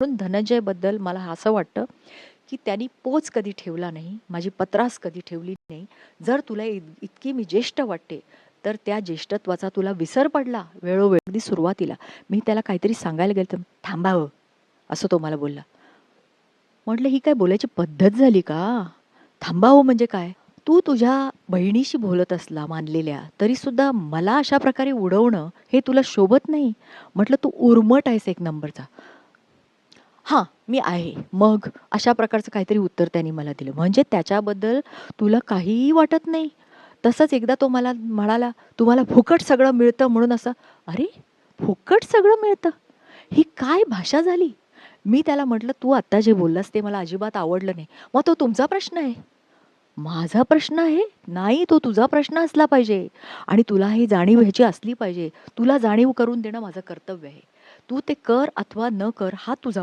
म्हणून धनंजयबद्दल मला असं वाटतं की त्यांनी पोच कधी ठेवला नाही माझी पत्रास कधी ठेवली नाही. जर तुला इतकी मी ज्येष्ठ वाटते तर त्या ज्येष्ठत्वाचा तुला विसर पडला वेळोवेळी अगदी सुरुवातीला. मी त्याला काहीतरी सांगायला गेलं तर थांबावं हो, असं तो मला बोलला. म्हटलं ही काय बोलायची पद्धत झाली का? थांबावं हो म्हणजे काय? तू तुझ्या बहिणीशी बोलत असला मानलेल्या तरी सुद्धा मला अशा प्रकारे उडवणं हे तुला शोभत नाही. म्हटलं तू उर्मट आहेस एक नंबरचा. हां मी आहे. मग अशा प्रकारचं काहीतरी उत्तर त्यांनी मला दिलं. म्हणजे त्याच्याबद्दल तुला काहीही वाटत नाही. तसंच एकदा तो मला म्हणाला तुम्हाला फुकट सगळं मिळतं म्हणून असं. अरे फुकट सगळं मिळतं? ही काय भाषा झाली? मी त्याला म्हटलं तू आत्ता जे बोललास ते मला अजिबात आवडलं नाही. मग तो तुमचा प्रश्न आहे. माझा प्रश्न आहे? नाही तो तुझा प्रश्न असला पाहिजे. आणि तुला ही जाणीव ह्याची असली पाहिजे. तुला जाणीव करून देणं माझं कर्तव्य आहे. तू ते कर अथवा न कर हा तुझा